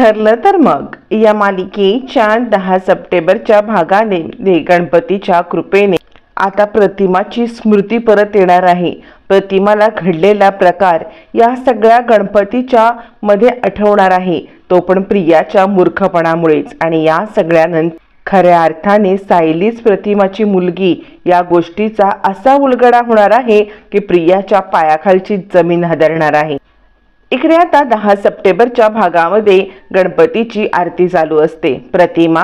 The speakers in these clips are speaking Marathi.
ठरलं तर मग. या मालिकेच्या दहा सप्टेंबरच्या भागाने गणपतीच्या कृपेने आता प्रतिमाची स्मृती परत येणार आहे. प्रतिमाला घडलेला प्रकार या सगळ्या गणपतीच्या मध्ये आठवणार आहे. तो पण प्रियाच्या मूर्खपणामुळेच आणि या सगळ्यानंतर खऱ्या अर्थाने सायलीच प्रतिमाची मुलगी या गोष्टीचा असा उलगडा होणार आहे की प्रियाच्या पायाखालची जमीन हादरणार आहे. इकडे आता दहा सप्टेंबरच्या भागामध्ये गणपतीची आरती चालू असते. प्रतिमा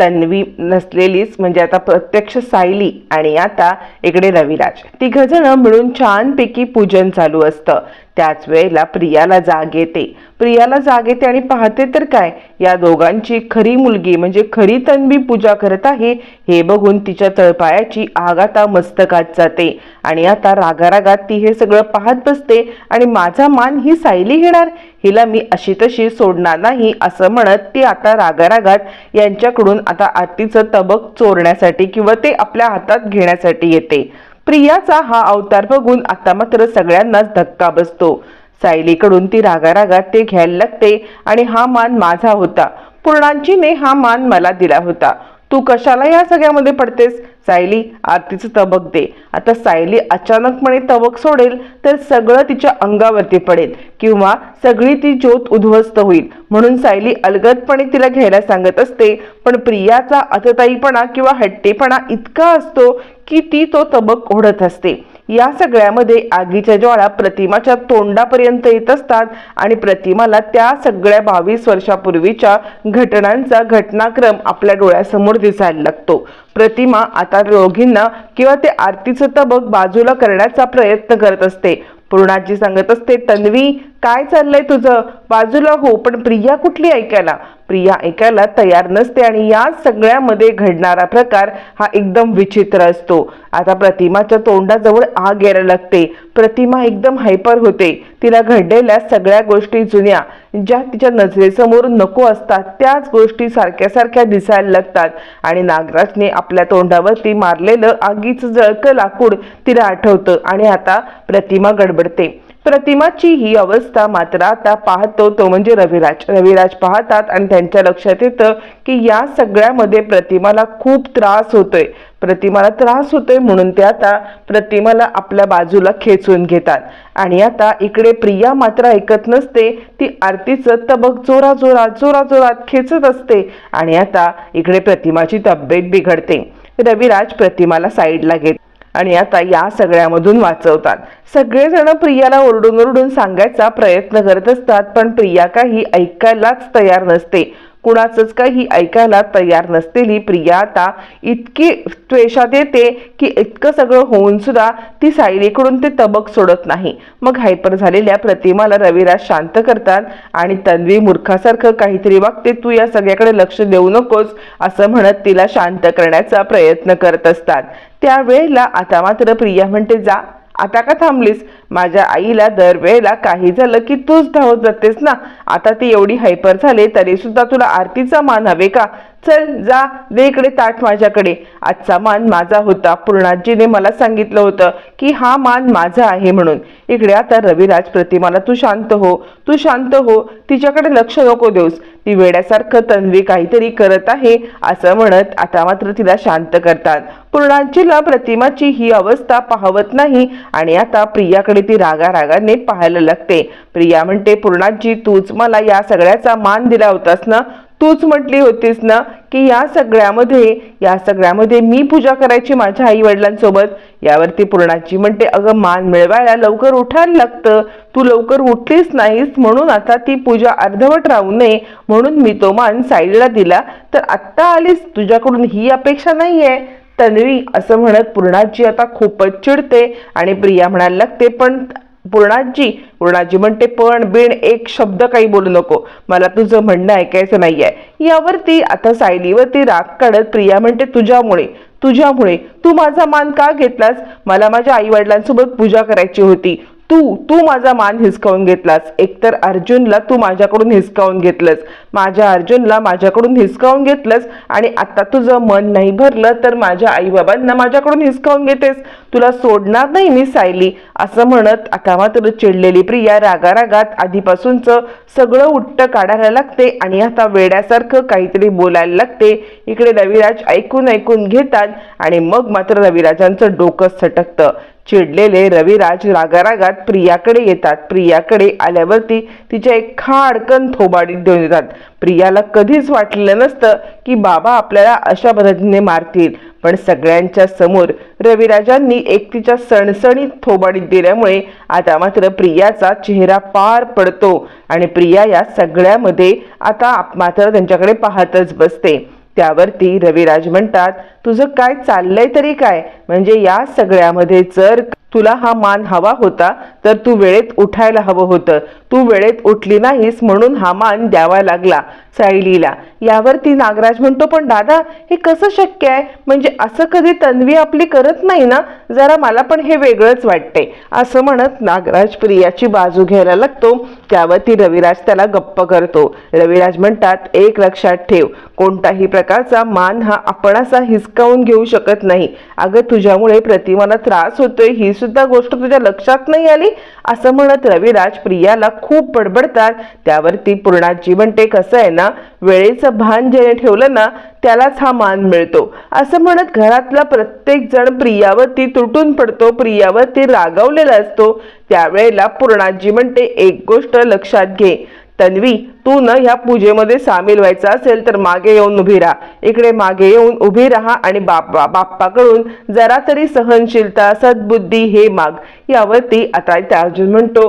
तन्वी नसलेलीच म्हणजे आता प्रत्यक्ष सायली आणि आता इकडे रविराज. तिघजण मिळून छानपैकी पूजन चालू असतं. त्याच वेळेला प्रियाला जाग येते. प्रियाला जाग येते आणि पाहते तर काय? या दोघांची खरी मुलगी म्हणजे खरी तन्वी पूजा करत आहे हे बघून तिच्या तळपायाची आग आता मस्तकात जाते. आणि आता रागारागात ती हे सगळं पाहत बसते आणि माझा मान ही सायली घेणार? हिला मी अशी तशी सोडणार नाही असं म्हणत ती आता रागारागात यांच्याकडून आता आरतीचं तबक चोरण्यासाठी किंवा ते आपल्या हातात घेण्यासाठी येते. प्रियाचा हा अवतार बघून आता मात्र सगळ्यांनाच धक्का बसतो. सायलीकडून ती रागारागात ते घ्यायला लागते आणि हा मान माझा होता. पूर्णांचीने हा मान मला दिला होता. तू कशाला या सगळ्यामध्ये पडतेस? सायली आरतीचं तबक दे. आता सायली अचानकपणे तबक सोडेल तर सगळं तिच्या अंगावरती पडेल किंवा सगळी ती ज्योत उद्ध्वस्त होईल म्हणून सायली अलगदपणे तिला घ्यायला सांगत असते. पण प्रियाचा अतताईपणा किंवा हट्टेपणा इतका असतो की ती तो तबक ओढत असते. या सगळ्यामध्ये आगीच्या ज्वाळा प्रतिमाच्या तोंडापर्यंत येत असतात आणि प्रतिमाला त्या सगळ्या बावीस वर्षापूर्वीच्या घटनांचा घटनाक्रम आपल्या डोळ्यासमोर दिसायला लागतो. प्रतिमा आता रोगींना किंवा ते आरतीचं तबक बाजूला करण्याचा प्रयत्न करत असते. पूर्णाजी सांगत असते तन्वी काय चाललंय तुझं? बाजूला हो पण प्रिया कुठली ऐकायला? प्रिया ऐकायला तयार नसते आणि या सगळ्यामध्ये घडणारा प्रकार हा एकदम विचित्र असतो. आता प्रतिमाच्या तोंडाजवळ आग यायला लागते. प्रतिमा एकदम हायपर होते. तिला घडलेल्या सगळ्या गोष्टी जुन्या ज्या तिच्या नजरेसमोर नको असतात त्याच गोष्टी सारख्या सारख्या दिसायला लागतात. आणि नागराजने आपल्या तोंडावरती मारलेलं आगीचं जळकं लाकूड तिला आठवतं आणि आता प्रतिमा गडबडते. प्रतिमाची ही अवस्था मात्र आता पाहतो तो म्हणजे रविराज. रविराज पाहतात आणि त्यांच्या लक्षात येतं की या सगळ्यामध्ये प्रतिमाला खूप त्रास होतोय. प्रतिमाला त्रास होतोय म्हणून ते आता प्रतिमाला आपल्या बाजूला खेचून घेतात. आणि आता इकडे प्रिया मात्र ऐकत नसते. ती आरतीचं तबक जोरा जोरात जोरा जोरात खेचत असते. आणि आता इकडे प्रतिमाची तब्येत बिघडते. रविराज प्रतिमाला साईडला घेत आणि आता या सगळ्यामधून वाचवतात. सगळेजण प्रियाला ओरडून ओरडून सांगायचा प्रयत्न करत असतात पण प्रिया काही ऐकायलाच तयार नसते. कुणाचंच काही ऐकायला तयार नसलेली प्रिया आता इतकी त्वेषात येते की इतकं सगळं होऊन सुद्धा ती सायलीकडून ते तबक सोडत नाही. मग हायपर झालेल्या प्रतिमाला रविराज शांत करतात आणि तन्वी मूर्खासारखं काहीतरी वागते तू या सगळ्याकडे लक्ष देऊ नकोस असं म्हणत तिला शांत करण्याचा प्रयत्न करत असतात. त्यावेळेला आता मात्र प्रिया म्हणते जा. आता का थांबलीस? माझ्या आईला दरवेळेला काही झालं की तूच धावत जातेस ना? आता ती एवढी हायपर झाले तरी सुद्धा तुला आरतीचा मान हवे का? चल जा दे इकडे ताट माझ्याकडे. आजचा मान माझा होता. पूर्णाजीने मला सांगितलं होतं की हा मान माझा आहे म्हणून. इकडे आता रविराज प्रतिमाला तू शांत हो तू शांत हो तिच्याकडे लक्ष नको देऊस. ती वेड्यासारखं तन्वी काहीतरी करत आहे असं म्हणत आता मात्र तिला शांत करतात. पूर्णांचीला प्रतिमाची ही अवस्था पाहवत नाही आणि आता प्रियाकडे ती रागा रागाने पाहायला लागते. प्रिया म्हणते पूर्णाजी तूच मला या सगळ्याचा मान दिला होतास ना? तूच म्हटली होतीस ना की या सगळ्यामध्ये या सगळ्यामध्ये मी पूजा करायची माझ्या आई वडिलांसोबत यावरती पूर्णाची म्हणते अगं मान मिळवायला लवकर उठायला लागतं. तू लवकर उठलीस नाहीस म्हणून आता ती पूजा अर्धवट राहू नये. म्हणून मी तो मान साईडला दिला. तर आत्ता आलीस तुझ्याकडून ही अपेक्षा नाही आहे तन्वी असं म्हणत पूर्णाजी आता खूपच चिडते आणि प्रिया म्हणायला लागते पण पूर्णाजी पूर्णाजी म्हणते पण बिण एक शब्द काही बोलू नको. मला तुझं म्हणणं ऐकायचं नाहीये. यावरती आता सायलीवरती राग काढत प्रिया म्हणते तुझ्यामुळे तुझ्यामुळे. तू माझा मान का घेतलास? मला माझ्या आई वडिलांसोबत पूजा करायची होती. तू तू माझा मान हिसकावून घेतलास. एकतर अर्जुनला तू माझ्याकडून हिसकावून घेतलंस. माझ्या अर्जुनला माझ्याकडून हिसकावून घेतलंस आणि आता तुझं मन नाही भरलं तर माझ्या आईबाबांना माझ्याकडून हिसकावून घेतेस. तुला सोडणार नाही मी सायली असं म्हणत आता मात्र चिडलेली प्रिया रागारागात आधीपासूनच सगळं उट्ट काढायला लागते आणि आता वेड्यासारखं काहीतरी बोलायला लागते. इकडे रविराज ऐकून ऐकून घेतात आणि मग मात्र रविराजांचं डोकं सटकतं. चिडलेले रविराज रागारागात प्रियाकडे येतात. प्रियाकडे आल्यावरती तिच्या एक खाडकन थोबाडीत देऊन येतात. प्रियाला कधीच वाटलेलं नसतं की बाबा आपल्याला अशा पद्धतीने मारतील. पण सगळ्यांच्या समोर रविराजांनी एक तिच्या सणसणीत थोबाडीत दिल्यामुळे आता मात्र प्रियाचा चेहरा पार पडतो आणि प्रिया या सगळ्यामध्ये आता मात्र त्यांच्याकडे पाहतच बसते. त्यावरती रविराज म्हणतात तुझं काय चाललंय तरी काय? म्हणजे या सगळ्यामध्ये जर तुला हा मान हवा होता तर तू वेळेत उठायला हवं होतं. तू वेळेत उठली नाहीस म्हणून हा मान द्यावा लागला सायलीला. यावरती नागराज म्हणतो पण दादा हे कसं शक्य आहे? म्हणजे असं कधी तन्वी आपली करत नाही ना? जरा मला पण हे वेगळंच वाटते असं म्हणत नागराज प्रियाची बाजू घ्यायला लागतो. त्यावरती रविराज त्याला गप्प करतो. रविराज म्हणतात एक लक्षात ठेव कोणताही प्रकारचा मान हा आपण असा हिसकावून घेऊ शकत नाही. अगं तुझ्यामुळे प्रतिमाला त्रास होतोय. ही सुद्धा गोष्ट तुझ्या लक्षात नाही आली? असं म्हणत रविराज प्रियाला खूप बडबडतात. त्यावरती पूर्णाजी म्हणते कसं आहे ना वेळेचं भान ज्याने ठेवलं ना त्यालाच हा मान मिळतो. असं म्हणत घरातला प्रत्येक जण प्रियावरती तुटून पडतो प्रियावरती रागावलेला असतो. त्यावेळेला पूर्णाजी म्हणते एक गोष्ट लक्षात घे. तन्वी तू न ह्या पूजेमध्ये सामील व्हायचं असेल तर मागे येऊन उभी राहा. इकडे मागे येऊन उभी राहा आणि बाप्पा बाप्पाकडून जरा तरी सहनशीलता सद्बुद्धी हे माग. यावरती आता त्या अर्जुन म्हणतो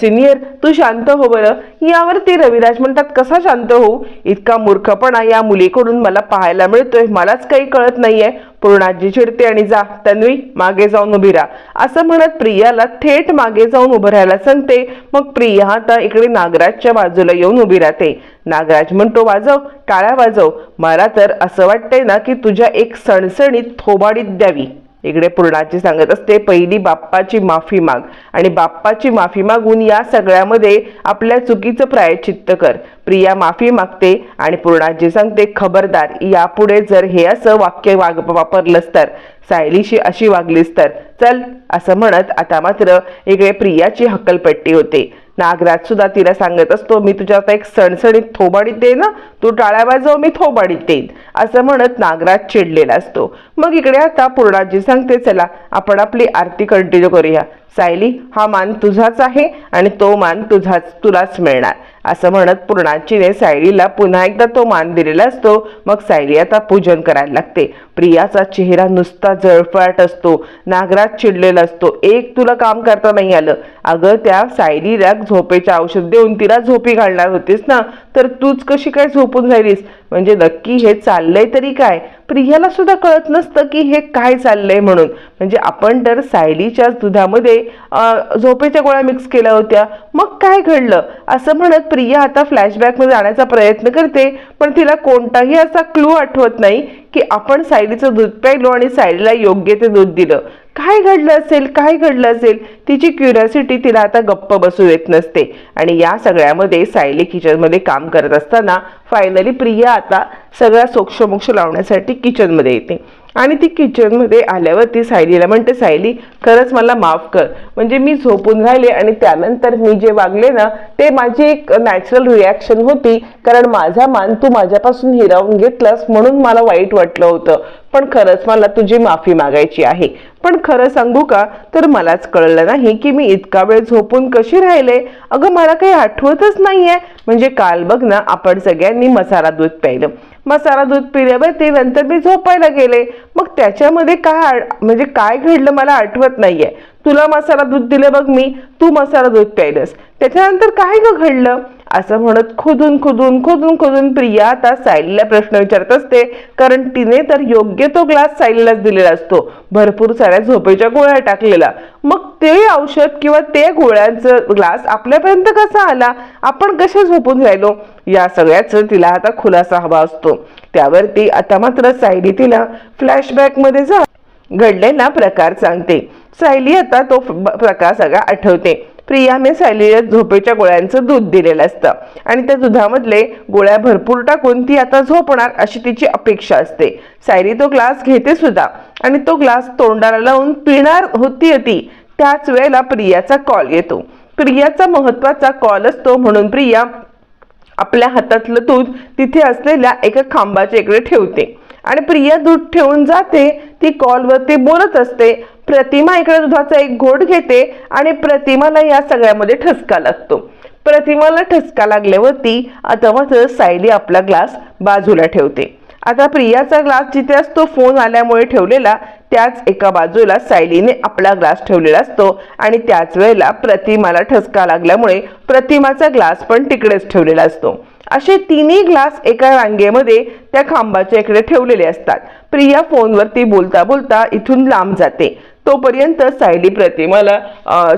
सिनियर तू शांत हो बरं. यावरती रविराज म्हणतात कसा शांत होऊ? इतका मूर्खपणा या मुलीकडून मला पाहायला मिळतोय. मलाच काही कळत नाहीये. पूर्णाजी चिडते आणि जा तन्वी मागे जाऊन उभी राहा. असं म्हणत प्रियाला थेट मागे जाऊन उभं राहायला सांगते. मग प्रिया आता इकडे नागराजच्या बाजूला येऊन उभी राहते नागराज म्हणतो वाजव टाळ्या वाजव. मला तर असं वाटतंय ना की तुझ्या एक सणसणीत थोबाडीत द्यावी. इकडे पूर्णाची सांगत असते पहिली बाप्पाची माफी माग आणि बाप्पाची माफी मागून या सगळ्यामध्ये आपल्या चुकीचं प्रायचित्त कर. प्रिया माफी मागते आणि पूर्णाजी सांगते खबरदार यापुढे जर हे असं वाक्य वाग वापरलंस तर सायलीशी अशी वागलीस तर चल असं म्हणत आता मात्र इकडे प्रियाची हक्कलपट्टी होते. नागराज सुद्धा तिला सांगत असतो मी तुझ्या आता एक सणसणीत थोबाडीत देईन ना तू टाळ्या बाजव मी थोबाडीत देईन. असं म्हणत नागराज चिडलेला असतो. मग इकडे आता पूर्णाजी सांगते चला आपण आपली आरती कंटिन्यू करूया. सायली हा मान तुझाच आहे आणि तो मान तुझाच तुलाच मिळणार. असं म्हणत पूर्णाचीने सायलीला पुन्हा एकदा तो मान दिलेला असतो. मग सायली आता पूजन करायला लागते. प्रियाचा चेहरा नुसता जळफळाट असतो. नागराज चिडलेला असतो. एक तुला काम करता नाही आलं. अगं त्या सायलीला झोपेचे औषध देऊन तिला झोपी घालणार होतीस ना? तर तूच कशी काय झोपून राहिलीस? म्हणजे नक्की हे चाललंय तरी काय? प्रियाला सुद्धा कळत नसतं की हे काय चाललंय म्हणून. म्हणजे आपण तर सायलीच्या दुधामध्ये झोपेच्या गोळ्या मिक्स केल्या होत्या. मग काय घडलं? असं म्हणत प्रिया आता फ्लॅशबॅकमध्ये जाण्याचा प्रयत्न करते पण तिला कोणताही असा क्लू आठवत नाही की आपण सायलीचं दूध प्यायलो आणि सायलीला योग्य ते दूध दिलं. काय घडलं असेल? काय घडलं असेल? तिची क्युरियोसिटी तिला आता गप्प बसू देत नसते. आणि या सगळ्यामध्ये सायली किचनमध्ये काम करत असताना फायनली प्रिया आता सगळा सोक्षमोक्ष लावण्यासाठी किचनमध्ये येते. आणि ती किचनमध्ये आल्यावर ती सायलीला म्हणते सायली खरंच मला माफ कर. म्हणजे मी झोपून राहिले आणि त्यानंतर मी जे वागले ना ते माझी एक नॅचरल रिॲक्शन होती. कारण माझा मान तू माझ्यापासून हिरावून घेतलास म्हणून मला वाईट वाटलं होतं. पण खरंच मला तुझी माफी मागायची आहे. पण खरं सांगू का? तर मलाच कळलं नाही की मी इतका वेळ झोपून कशी राहिले? अगं मला काही आठवतच नाहीये. म्हणजे काल बघ ना आपण सगळ्यांनी मसाला दूध प्यायलं. मसाला दूध पिल्यावर ते नंतर मी झोपायला गेले. मग त्याच्यामध्ये काय म्हणजे काय घडलं मला आठवत नाहीये. तुला मसाला दूध दिलं बघ मी तू मसाला दूध प्यायलंस. त्याच्यानंतर काय ग घडलं? असं म्हणत खोदून खोदून खोदून खोदून प्रिया आता सायलीला प्रश्न विचारत असते. कारण तिने तर योग्य तो ग्लास सायलीलाच दिलेला असतो. भरपूर साऱ्या झोपेच्या गोळ्या टाकलेला मग ते औषध किंवा ते गोळ्यांचं ग्लास आपल्यापर्यंत कसा आला? आपण कसे झोपून राहिलो? या सगळ्याचं तिला आता खुलासा हवा असतो. त्यावरती आता मात्र सायली तिला फ्लॅशबॅकमध्ये जा घडलेला प्रकार सांगते. सायली आता तो प्रकार सगळा आठवते. प्रियाने सायलीला झोपेच्या गोळ्यांचं दूध दिलेलं असतं. आणि त्या दुधामधले गोळ्या भरपूर टाकून ती आता झोपणार अशी तिची अपेक्षा असते. सायली तो ग्लास घेते सुद्धा. आणि तो ग्लास तोंडाला लावून पिणार होती ती. त्याच वेळेला प्रियाचा कॉल येतो. प्रियाचा महत्त्वाचा कॉल असतो म्हणून प्रिया आपल्या हातातलं दूध तिथे असलेल्या एका खांबाच्या इकडे ठेवते. आणि प्रिया दूध ठेवून जाते. ती कॉलवरती बोलत असते. प्रतिमा इकडे दुधाचा एक घोट घेते आणि प्रतिमाला या सगळ्यामध्ये ठसका लागतो. प्रतिमाला ठसका लागल्यावरती आता मात्र सायली आपला ग्लास बाजूला ठेवते. आता प्रियाचा ग्लास जिथे असतो फोन आल्यामुळे ठेवलेला त्याच एका बाजूला सायलीने आपला ग्लास ठेवलेला असतो आणि त्याच वेळेला प्रतिमाला ठसका लागल्यामुळे प्रतिमाचा ग्लास पण तिकडेच ठेवलेला असतो. असे तिन्ही ग्लास एका रांगेमध्ये त्या खांबाच्या इकडे ठेवलेले असतात. प्रिया फोनवरती बोलता बोलता इथून लांब जाते. तोपर्यंत सायली प्रतिमाला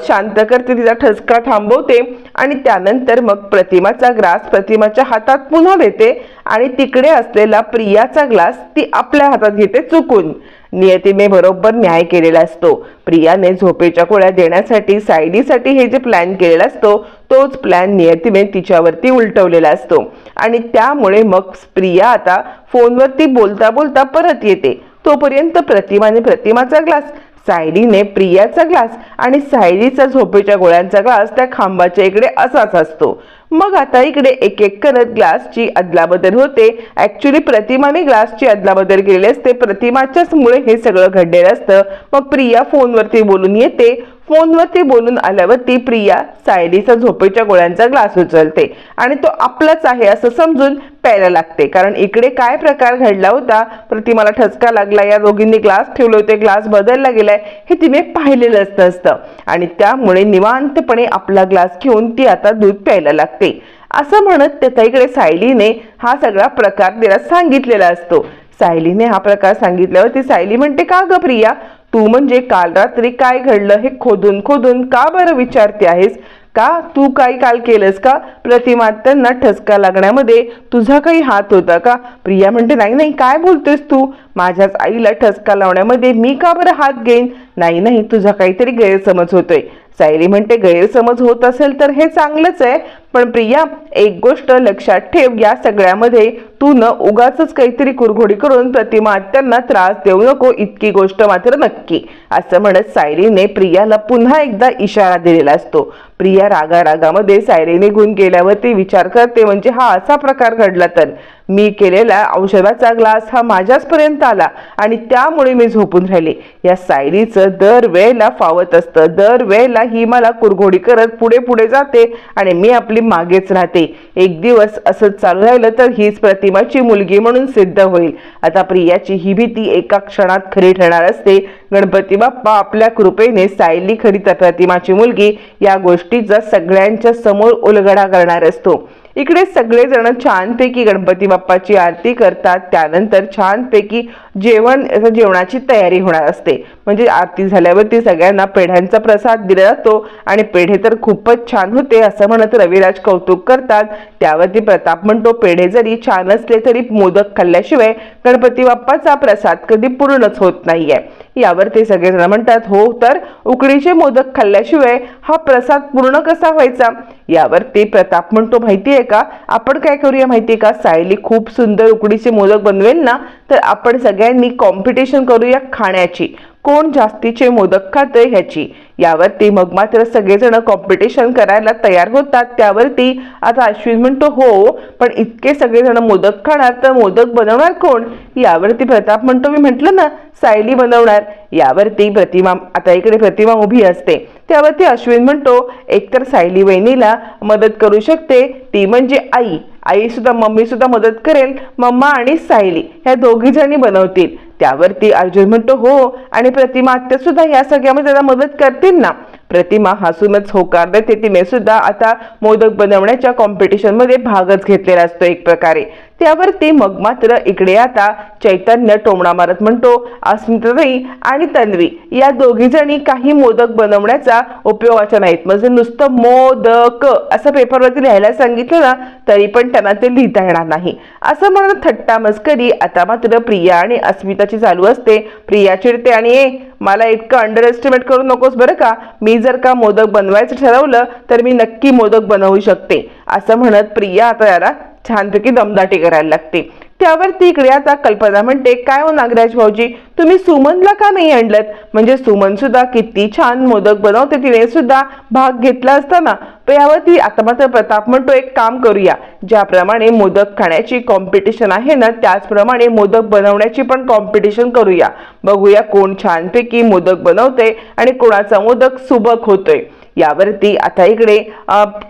शांत करते तिचा ठसका थांबवते आणि त्यानंतर मग प्रतिमाचा ग्लास प्रतिमाच्या हातात पुन्हा देते आणि तिकडे असलेला प्रियाचा ग्लास ती आपल्या हातात घेते चुकून. नियतीने बरोबर न्याय केलेला असतो. प्रियाने झोपेच्या गोळ्या देण्यासाठी सायलीसाठी हे जे प्लॅन केलेला असतो तोच प्लॅन नियतीने तिच्यावरती उलटवलेला असतो. आणि त्यामुळे मग प्रिया आता फोनवरती बोलता बोलता परत येते. तोपर्यंत प्रतिमाने प्रतिमाचा ग्लास सायलीने प्रियाचा ग्लास आणि सायलीचा झोपेच्या गोळ्यांचा ग्लास त्या खांबाच्या इकडे असाच असतो. मग आता इकडे एक एक करत ग्लासची अदलाबदल होते. ऍक्च्युली प्रतिमाने ग्लासची अदलाबदल केलेली असते. प्रतिमाच्याच मुळे हे सगळं घडलेलं असतं. मग प्रिया फोनवरती बोलून येते. फोनवरती बोलून आल्यावरती प्रिया सायलीचा झोपेच्या गोळ्यांचा ग्लास उचलते आणि तो आपलाच आहे असं समजून प्यायला लागते. कारण इकडे काय प्रकार घडला होता? प्रतिमाला ठसका लागला. या दोघींनी ग्लास ठेवले होते. ग्लास बदलला गेलाय. हे तिने पाहिलेलंच नसतं. आणि त्यामुळे निवांतपणे आपला ग्लास घेऊन ती आता दूध प्यायला लागते. असं म्हणत त्याच्या इकडे सायलीने हा सगळा प्रकार तिला सांगितलेला असतो. सायलीने हा प्रकार सांगितल्यावर ती सायली म्हणते का ग प्रिया? तू म्हणजे काल रात्री काय घडलं हे खोदून खोदून का बरं विचारते आहेस? का तू काही काल केलंस का? प्रतिमा त्यांना ठसका लागण्यामध्ये तुझा काही हात होता का? प्रिया म्हणते नाही नाही काय बोलतेस तू? माझ्याच आईला ठसका लावण्यामध्ये मी का बरं हात घेईन? नाही नाही तुझा काहीतरी गैरसमज होतोय. सायली म्हणते गैरसमज होत असेल तर हे चांगलंच आहे पण प्रिया एक गोष्ट लक्षात ठेव या सगळ्यामध्ये तू न उगाच काहीतरी कुरघोडी करून प्रतिमा त्यांना त्रास देऊ नको इतकी गोष्ट मात्र नक्की. असं म्हणत सायरीने प्रियाला पुन्हा एकदा इशारा दिलेला असतो. प्रिया रागा रागामध्ये गुण निघून गेल्यावरती विचार करते म्हणजे हा असा प्रकार घडला तर. मी केलेला औषधाचा ग्लास हा माझ्याच पर्यंत आला आणि त्यामुळे मी झोपून राहिले. या सायरीचं दर वेळेला फावत असतं. दर वेळेला ही मला कुरघोडी करत पुढे पुढे जाते आणि मी आपली मागेच राहते. एक दिवस असंच चालू राहिलं तर हीच प्रतिमाची मुलगी म्हणून सिद्ध होईल. आता प्रियाची ही भीती एका क्षणात खरी ठरणार असते. गणपती बाप्पा आपल्या कृपेने सायली खरी तर प्रतिमाची मुलगी या गोष्टीचा सगळ्यांच्या समोर उलगडा करणार असतो. इकडे सगळेजण छानपैकी गणपती बाप्पाची आरती करतात. त्यानंतर छानपैकी जेवण जेवणाची तयारी होणार असते. म्हणजे आरती झाल्यावरती सगळ्यांना पेढ्यांचा प्रसाद दिला जातो आणि पेढे तर खूपच छान होते असं म्हणत रविराज कौतुक करतात. त्यावरती प्रताप म्हणतो पेढे जरी छान असले तरी मोदक खाल्ल्याशिवाय गणपती बाप्पाचा प्रसाद कधी पूर्णच होत नाहीये. यावर ते सगळेजण म्हणतात हो तर उकडीचे मोदक खाल्ल्याशिवाय हा प्रसाद पूर्ण कसा व्हायचा? यावर ते प्रताप म्हणतो माहिती आहे का? आपण काय करूया माहिती आहे का? सायली खूप सुंदर उकडीचे मोदक बनवेल ना तर आपण सगळ्या सगळ्यांनी कॉम्पिटिशन करूया खाण्याची. कोण जास्तीचे मोदक खातंय ह्याची? यावरती मग मात्र सगळेजण कॉम्पिटिशन करायला तयार होतात. त्यावरती आता अश्विन म्हणतो हो पण इतके सगळेजण मोदक खाणार तर मोदक बनवणार कोण? यावरती प्रताप म्हणतो मी म्हटलं ना सायली बनवणार. यावरती प्रतिमा आता इकडे प्रतिमा उभी असते. त्यावरती अश्विन म्हणतो एकतर सायली वहिनीला मदत करू शकते. ती म्हणजे आई. आई सुद्धा मम्मी सुद्धा मदत करेल मम्मा आणि सायली ह्या दोघी जणी बनवतील. त्यावरती अर्जुन म्हणतो हो. आणि प्रतिमा आत्या सुद्धा या सगळ्यामध्ये त्याला मदत करतील ना? प्रतिमा हसूनच होकार देते. तिने सुद्धा आता मोदक बनवण्याच्या कॉम्पिटिशनमध्ये भागच घेतलेला असतो एक प्रकारे. त्यावरती मग मात्र इकडे आता चैतन्य टोमणा मारत म्हणतो अस्मिताताई आणि तन्वी या दोघी जणी काही मोदक बनवण्याचा उपयोगाच्या नाहीत. म्हणजे नुसतं मोदक. असं पेपरवरती लिहायला सांगितलं ना तरी पण त्यांना ते लिहिता येणार नाही. असं म्हणत थट्टा मस्करी आता मात्र प्रिया आणि अस्मिताची चालू असते. प्रिया चिडते आणि ए मला इतकं अंडर एस्टिमेट करू नकोस बरं का? मी जर का मोदक बनवायचं ठरवलं तर मी नक्की मोदक बनवू शकते. असं म्हणत प्रिया आता याला छानपैकी दमदाटी करायला लागते. त्यावरती इकडे आता कल्पना म्हणते काय हो नागराज भाऊजी तुम्ही सुमनला का नाही आणलं म्हणजे सुमन सुद्धा किती छान मोदक बनवते तिने सुद्धा. भाग घेतला असता ना पण यावरती आता मात्र प्रताप म्हणतो एक काम करूया. ज्याप्रमाणे मोदक खाण्याची कॉम्पिटिशन आहे ना त्याचप्रमाणे मोदक बनवण्याची पण कॉम्पिटिशन करूया. बघूया कोण छानपैकी मोदक बनवते आणि कोणाचा मोदक सुबक होतोय. यावरती आता इकडे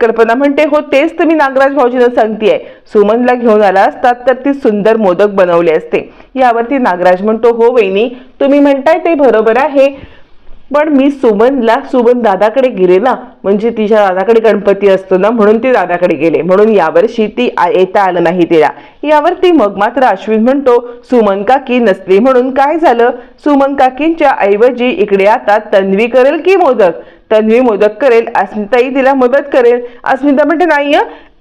कल्पना म्हणते हो तेच तर मी नागराज भाऊजींना सांगतेय. सुमनला घेऊन आला असतात तर ती सुंदर मोदक बनवले असते. यावरती नागराज म्हणतो हो वहिनी तुम्ही म्हणताय ते बरोबर आहे. पण मी सुमनला सुमन दादाकडे गेले ना म्हणजे तिच्या दादाकडे गणपती असतो ना म्हणून ती दादाकडे गेले. म्हणून यावर्षी ती येता आलं नाही तिला. यावरती मग मात्र अश्विन म्हणतो सुमन काकी नसली म्हणून काय झालं? सुमन काकींच्या ऐवजी इकडे आता तन्वी करेल की मोदक? तन्वी मोदक करेल अस्मिताही तिला मदत करेल. अस्मिता म्हणते नाही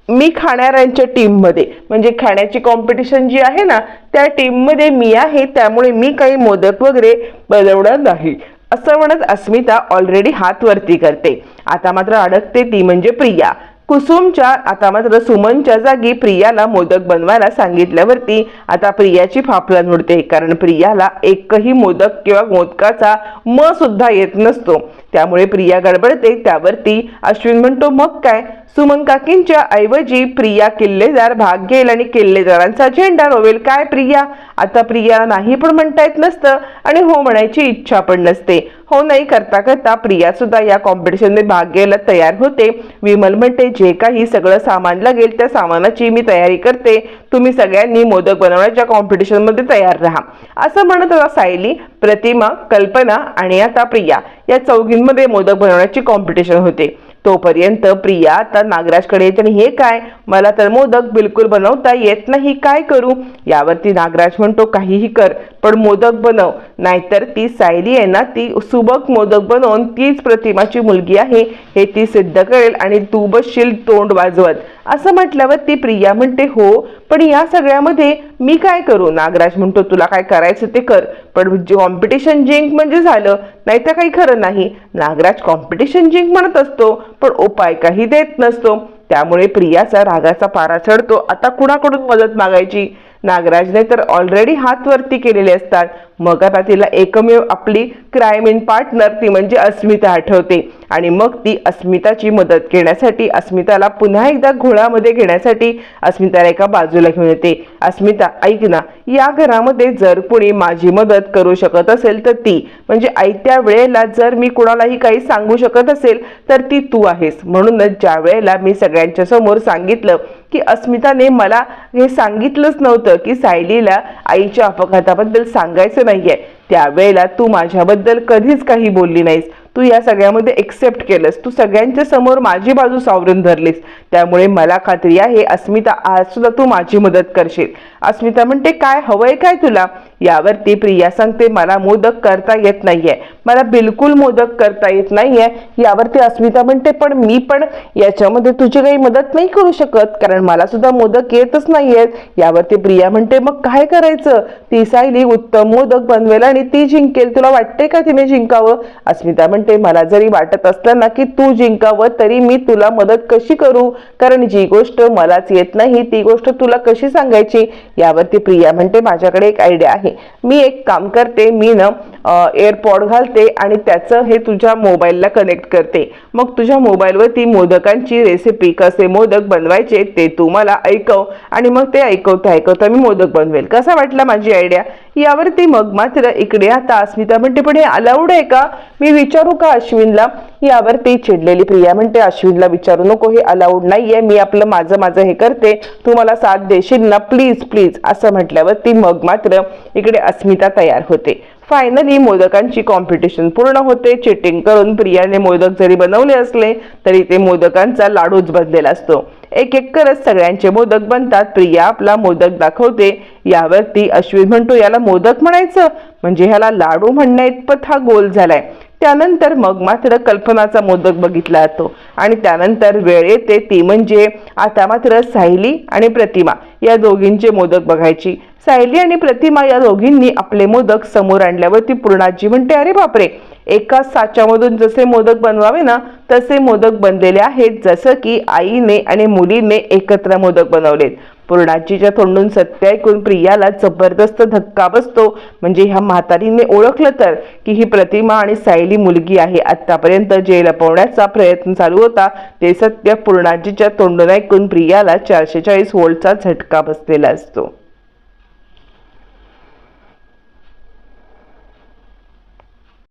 मी खाणाऱ्यांच्या टीममध्ये म्हणजे खाण्याची कॉम्पिटिशन जी आहे ना त्या टीममध्ये मी आहे त्यामुळे मी काही मोदक वगैरे बनवणार नाही. असं म्हणत अस्मिता ऑलरेडी हात वरती करते. आता मात्र अडकते ती म्हणजे प्रिया. कुसुमच्या आता मात्र सुमनच्या जागी प्रियाला मोदक बनवायला सांगितल्यावरती आता प्रियाची फाफला उडते कारण प्रियाला एकही मोदक किंवा मोदकाचा म सुद्धा येत नसतो. त्यामुळे प्रिया गडबडते त्यावरती अश्विन म्हणतो मग काय? सुमन काकींच्या ऐवजी प्रिया किल्लेदार भाग घेईल आणि किल्लेदारांचा झेंडा रोवेल. काय प्रिया? आता प्रिया नाही पण म्हणता येत नसतं आणि हो म्हणायची इच्छा पण नसते. हो नाही करता करता प्रिया सुद्धा या कॉम्पिटिशनमध्ये भाग घ्यायला तयार होते. विमल म्हणते जे काही सगळं सामान लागेल त्या सामानाची मी तयारी करते. तुम्ही सगळ्यांनी मोदक बनवण्याच्या कॉम्पिटिशनमध्ये तयार राहा. असं म्हणत आता सायली प्रतिमा कल्पना आणि आता प्रिया. या चौघींमध्ये मोदक बनवण्याची कॉम्पिटिशन होते. तोपर्यंत प्रिया आता नागराजकडे येते आणि हे काय? मला तर मोदक बिलकुल बनवता येत नाही काय करू? यावरती नागराज म्हणतो काहीही कर पण मोदक बनव. नाहीतर ती सायली आहे ना ती सुबक मोदक बनवून तीच प्रतिमाची मुलगी आहे. हे ती सिद्ध करेल आणि तू बसशील तोंड वाजवत. असं म्हटल्यावर ती प्रिया म्हणते हो पण या सगळ्यामध्ये मी काय करू? नागराज म्हणतो तुला काय करायचं ते कर. पण कॉम्पिटिशन जिंक म्हणजे झालं नाही तर काही खरं नाही. नागराज कॉम्पिटिशन जिंक म्हणत असतो पण उपाय काही देत नसतो. त्यामुळे प्रियाचा रागाचा पारा चढतो. आता कुणाकडून मदत मागायची? नागराजने तर ऑलरेडी हात वरती केलेले असतात. मग आता तिला एकमेव आपली क्राईम इन पार्टनर ती म्हणजे अस्मिता आठवते. आणि मग ती अस्मिताची मदत घेण्यासाठी अस्मिताला पुन्हा एकदा घोळामध्ये घेण्यासाठी अस्मिताला एका बाजूला घेऊन येते. अस्मिता ऐक ना या घरामध्ये जर कुणी माझी मदत करू शकत असेल तर ती म्हणजे आयत्या वेळेला जर मी कुणालाही काही सांगू शकत असेल तर ती तू आहेस. म्हणूनच ज्या वेळेला मी सगळ्यांच्या समोर सांगितलं की अस्मिताने मला हे सांगितलंच नव्हतं की सायलीला आईच्या अपघाताबद्दल सांगायचं नाहीये. त्यावेळेला तू माझ्याबद्दल कधीच काही बोलली नाहीस. तू या सगळ्यामध्ये एक्सेप्ट केलंस. तू सगळ्यांच्या समोर माझी बाजू सावरून धरलीस. त्यामुळे मला खात्री आहे अस्मिता आज सुद्धा तू माझी मदत करशील. अस्मिता म्हणते काय हवंय काय तुला? यावरती प्रिया सांगते मला मोदक करता येत नाहीये. मला बिलकुल मोदक करता येत नाहीये. यावरती अस्मिता म्हणते पण मी पण याच्यामध्ये तुझी काही मदत नाही करू शकत कारण मला सुद्धा मोदक येतच नाहीयेत. यावरती प्रिया म्हणते मग काय करायचं? ती सायली उत्तम मोदक बनवेल आणि ती जिंकेल. तुला वाटते का तिने जिंकावं? अस्मिता म्हणते मला जरी वाटत असलं ना की तू जिंकावं तरी मी तुला मदत कशी करू? कारण जी गोष्ट मलाच येत नाही ती गोष्ट तुला कशी सांगायची? यावरती प्रिया म्हणते माझ्याकडे एक आयडिया आहे. मी एक काम करते मी ना एअरपॉड घालते आणि त्याचं हे तुझ्या मोबाईलला कनेक्ट करते. मग तुझ्या मोबाईलवरती मोदकांची रेसिपी कसे मोदक बनवायचे ते तू मला ऐकव आणि मग ते ऐकवता ऐकवता मी मोदक बनवेल. कसा वाटला माझी आयडिया यावरती मग मात्र इकडे आता अस्मिता म्हणते पण हे अलाउड आहे का? मी विचारू का अश्विनला? यावरती चिडलेली प्रिया म्हणते अश्विनला विचारू नको हे अलाउड नाहीये. मी आपलं माझं माझं हे करते. तू मला साथ देशील ना? Please please. असं म्हटल्यावर ती मग मात्र इकडे अस्मिता तयार होते. फायनली मोदकांची कॉम्पिटिशन पूर्ण होते. चिटिंग करून प्रियाने मोदक जरी बनवले असले तरी ते मोदकांचा लाडूच बनलेला असतो. एक एक करत सगळ्यांचे मोदक बनतात. प्रिया आपला मोदक दाखवते. यावरती अश्विन म्हणतो याला मोदक म्हणायचं? म्हणजे ह्याला लाडू म्हणण्या इतपत हा गोल झालाय. त्यानंतर मग मात्र कल्पनाचा मोदक बघितला जातो. आणि त्यानंतर वेळ येते ती म्हणजे आता मात्र सायली आणि प्रतिमा या दोघींचे मोदक बघायची. सायली आणि प्रतिमा या दोघींनी आपले मोदक समोर आणल्यावरती पूर्णाजी म्हणते अरे बापरे! एका साच्यामधून जसे मोदक बनवावे ना तसे मोदक बनलेले आहेत जसं की आईने आणि मुलीने एकत्र मोदक बनवलेत. पूर्णाजीच्या तोंडून सत्य ऐकून प्रियाला जबरदस्त धक्का बसतो म्हणजे ह्या म्हातारीने ओळखलं तर की ही प्रतिमा आणि सायली मुलगी आहे. आतापर्यंत जे लपवण्याचा प्रयत्न चालू होता ते सत्य पूर्णाजीच्या तोंडून ऐकून प्रियाला चारशे चाळीस वोल्टचा झटका बसलेला असतो.